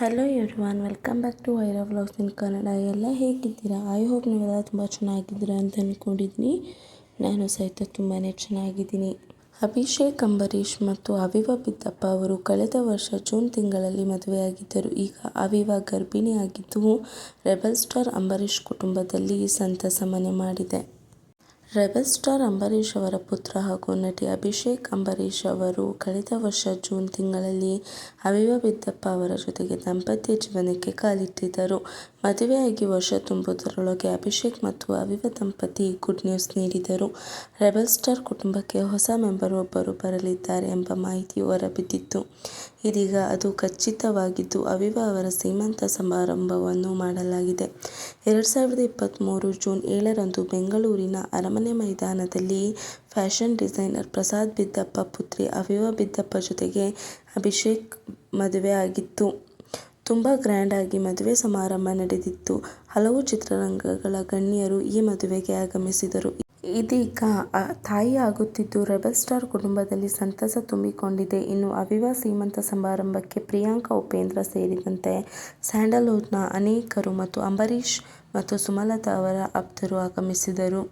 Hello everyone welcome back to Vaira vlogs in Kannada ಎಲ್ಲ ಹೇಗಿದ್ದೀರಾ? I hope ನೀವೆಲ್ಲ ತುಂಬ ಚೆನ್ನಾಗಿದ್ದೀರಾ ಅಂತ ಅಂದ್ಕೊಂಡಿದ್ದೀನಿ ನಾನು ಸಹಿತ ತುಂಬಾ ಚೆನ್ನಾಗಿದ್ದೀನಿ. ಅಭಿಷೇಕ್, ಅಂಬರೀಷ್ ಮತ್ತು ಅವಿವಾ ಬಿದ್ದಪ್ಪ ಅವರು ಕಳೆದ ವರ್ಷ ಜೂನ್ ತಿಂಗಳಲ್ಲಿ ಮದುವೆಯಾಗಿದ್ದರು. ಈಗ ಅವಿವಾ ಗರ್ಭಿಣಿಯಾಗಿದ್ದು ರೆಬಲ್ ಸ್ಟಾರ್ ಅಂಬರೀಷ್ ಕುಟುಂಬದಲ್ಲಿ ಸಂತಸ ಮನೆ ಮಾಡಿದೆ. ರೆಬಲ್ ಸ್ಟಾರ್ ಅಂಬರೀಷ್ ಅವರ ಪುತ್ರ ಹಾಗೂ ನಟಿ ಅಭಿಷೇಕ್ ಅಂಬರೀಷ್ ಅವರು ಕಳೆದ ವರ್ಷ ಜೂನ್ ತಿಂಗಳಲ್ಲಿ ಅವಿವ ಬಿದ್ದಪ್ಪ ಅವರ ಜೊತೆಗೆ ದಾಂಪತ್ಯ ಜೀವನಕ್ಕೆ ಕಾಲಿಟ್ಟಿದ್ದರು. ಮದುವೆಯಾಗಿ ವರ್ಷ ತುಂಬುವುದರೊಳಗೆ ಅಭಿಷೇಕ್ ಮತ್ತು ಅವಿವ ದಂಪತಿ ಗುಡ್ ನ್ಯೂಸ್ ನೀಡಿದರು. ರೆಬಲ್ ಸ್ಟಾರ್ ಕುಟುಂಬಕ್ಕೆ ಹೊಸ ಮೆಂಬರ್ ಒಬ್ಬರು ಬರಲಿದ್ದಾರೆ ಎಂಬ ಮಾಹಿತಿ ಹೊರಬಿದ್ದಿತ್ತು. ಇದೀಗ ಅದು ಖಚಿತವಾಗಿದ್ದು, ಅವಿವ ಅವರ ಸೀಮಂತ ಸಮಾರಂಭವನ್ನು ಮಾಡಲಾಗಿದೆ. ಎರಡು ಸಾವಿರದ ಇಪ್ಪತ್ತ್ಮೂರು ಜೂನ್ ಏಳರಂದು ಬೆಂಗಳೂರಿನ ಅರಮನೆ ಮೈದಾನದಲ್ಲಿ ಫ್ಯಾಷನ್ ಡಿಸೈನರ್ ಪ್ರಸಾದ್ ಬಿದ್ದಪ್ಪ ಪುತ್ರಿ ಅವಿವಾ ಬಿದ್ದಪ್ಪ ಜೊತೆಗೆ ಅಭಿಷೇಕ್ ಮದುವೆ ಆಗಿತ್ತು. ತುಂಬ ಗ್ರ್ಯಾಂಡಾಗಿ ಮದುವೆ ಸಮಾರಂಭ ನಡೆದಿತ್ತು. ಹಲವು ಚಿತ್ರರಂಗಗಳ ಗಣ್ಯರು ಈ ಮದುವೆಗೆ ಆಗಮಿಸಿದರು. ಇದೀಗ ತಾಯಿ ಆಗುತ್ತಿದ್ದು ರೆಬಲ್ ಸ್ಟಾರ್ ಕುಟುಂಬದಲ್ಲಿ ಸಂತಸ ತುಂಬಿಕೊಂಡಿದೆ. ಇನ್ನು ಅವಿವಾ ಸೀಮಂತ ಸಮಾರಂಭಕ್ಕೆ ಪ್ರಿಯಾಂಕಾ ಉಪೇಂದ್ರ ಸೇರಿದಂತೆ ಸ್ಯಾಂಡಲ್ವುಡ್ನ ಅನೇಕರು ಮತ್ತು ಅಂಬರೀಷ್ ಮತ್ತು ಸುಮಲತಾ ಅವರ ಆಪ್ತರು ಆಗಮಿಸಿದರು